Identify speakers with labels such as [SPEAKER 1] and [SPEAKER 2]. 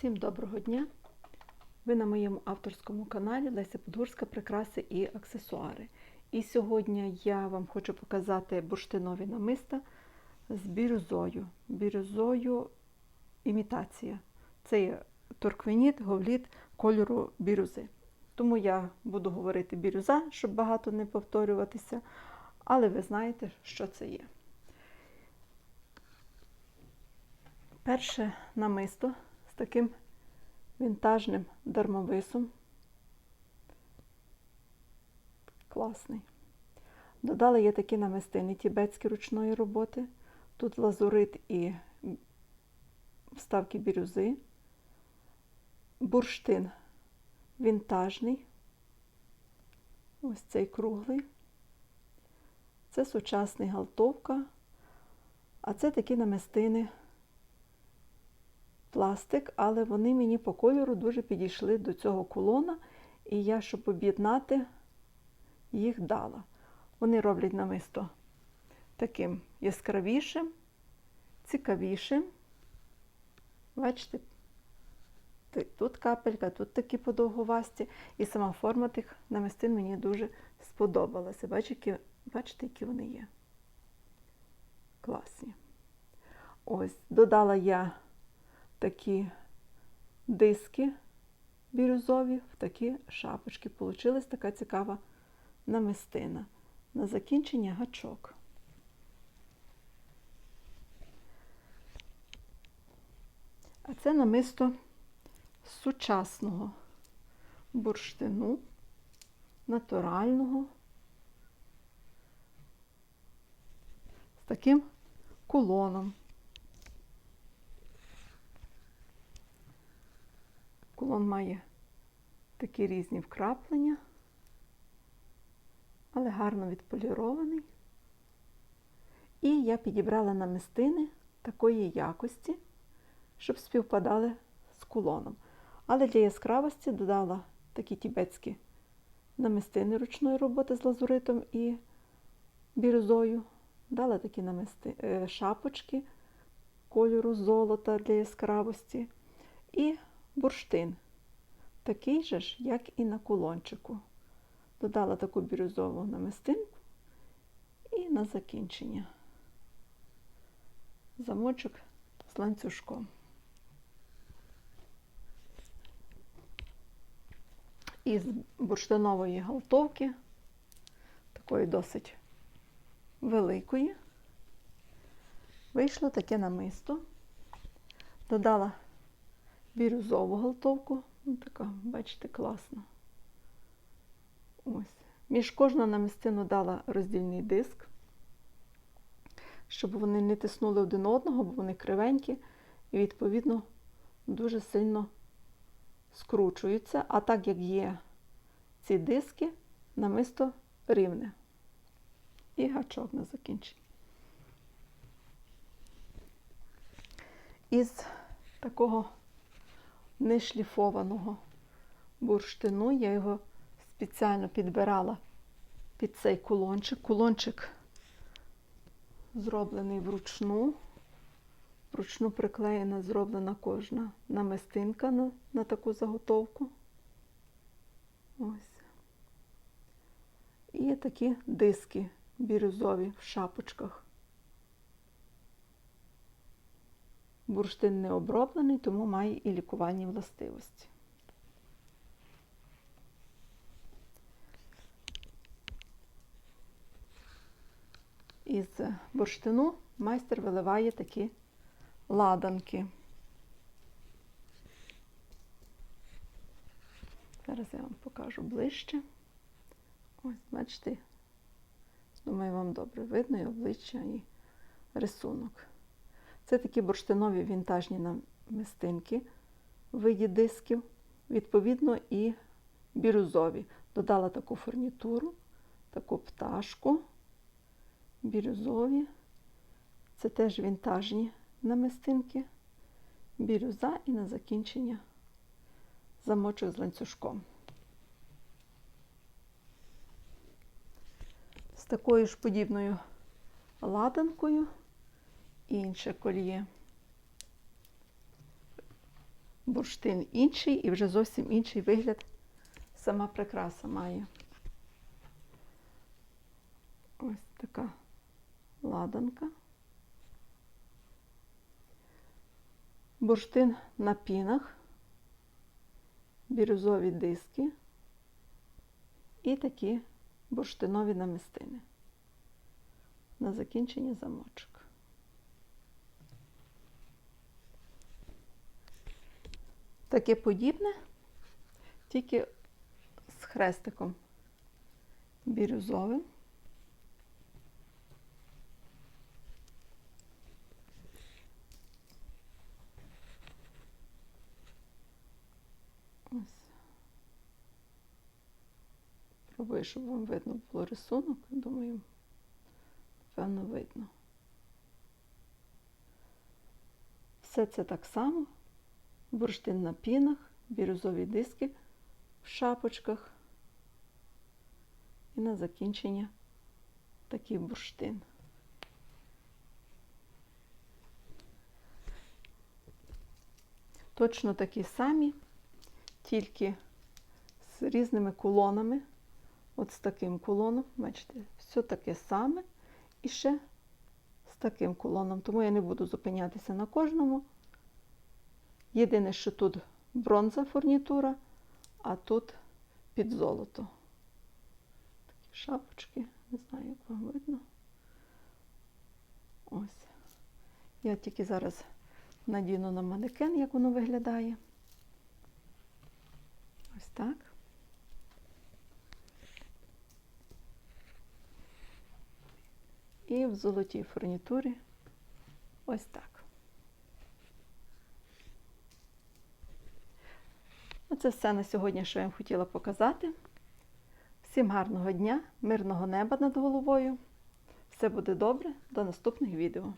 [SPEAKER 1] Всім доброго дня! Ви на моєму авторському каналі Леся Подгурська Прикраси і аксесуари. І сьогодні я вам хочу показати бурштинові намиста з бірюзою. Бірюзою імітація. Це є торквеніт, говліт кольору бірюзи. Тому я буду говорити бірюза, щоб багато не повторюватися, але ви знаєте, що це є. Перше намисто таким вінтажним дармовисом. Класний. Додала я такі намистини тібетські ручної роботи. Тут лазурит і вставки бірюзи, бурштин вінтажний. Ось цей круглий. Це сучасний галтовка, а це такі намистини пластик, але вони мені по кольору дуже підійшли до цього кулона, і я, щоб об'єднати, їх дала. Вони роблять намисто таким яскравішим, цікавішим. Бачите, тут капелька, тут такі подовговасті. І сама форма тих намистин мені дуже сподобалася. Бачите, бачите, які вони є. Класні. Ось, додала я такі диски бірюзові в такі шапочки. Получилась така цікава намистина. На закінчення гачок. А це намисто сучасного бурштину, натурального, з таким кулоном. Кулон має такі різні вкраплення, але гарно відполірований. І я підібрала намистини такої якості, щоб співпадали з кулоном. Але для яскравості додала такі тібетські намистини ручної роботи з лазуритом і бірюзою. Дала такі намисти, шапочки кольору золота для яскравості. І бурштин, такий же ж, як і на кулончику. Додала таку бірюзову намистинку і на закінчення замочок з ланцюжком. Із бурштинової галтовки, такої досить великої, вийшло таке намисто, додала бірюзову галтовку. Ну, така, бачите, класна. Ось. Між кожну намистину дала роздільний диск, щоб вони не тиснули один одного, бо вони кривенькі і, відповідно, дуже сильно скручуються. А так як є ці диски, намисто рівне. І гачок на закінчення. Із такого нешліфованого бурштину. Я його спеціально підбирала під цей кулончик. Кулончик зроблений вручну. Вручну приклеєна, зроблена кожна намистинка на, на таку заготовку. Ось. І такі диски бірюзові в шапочках. Бурштин не оброблений, тому має і лікувальні властивості. Із бурштину майстер виливає такі ладанки. Зараз я вам покажу ближче. Ось, бачите, думаю, вам добре видно і обличчя і рисунок. Це такі бурштинові вінтажні намистинки в виді дисків, відповідно, і бірюзові. Додала таку фурнітуру, таку пташку, бірюзові. Це теж вінтажні намистинки, бірюза і на закінчення замочок з ланцюжком. З такою ж подібною ладанкою інше кольє. бурштин інший і вже зовсім інший вигляд сама прикраса має. Ось така ладанка. Бурштин на пінах, бірюзові диски і такі бурштинові намистини. На закінчення замочок. Таке подібне, тільки з хрестиком бірюзовим. Пробую, щоб вам видно було рисунок. Думаю, напевно, видно. Все це так само. Бурштин на пінах, бірюзові диски в шапочках. І на закінчення такий бурштин. Точно такі самі, тільки з різними кулонами. От з таким кулоном, бачите, все таке саме. І ще з таким кулоном. Тому я не буду зупинятися на кожному. Єдине, що тут бронза фурнітура, а тут під золото. Такі шапочки, не знаю, як вам видно. Ось. Я тільки зараз надіну на манекен, як воно виглядає. Ось так. І в золотій фурнітурі ось так. Оце все на сьогодні, що я вам хотіла показати. Всім гарного дня, мирного неба над головою. Все буде добре. До наступних відео.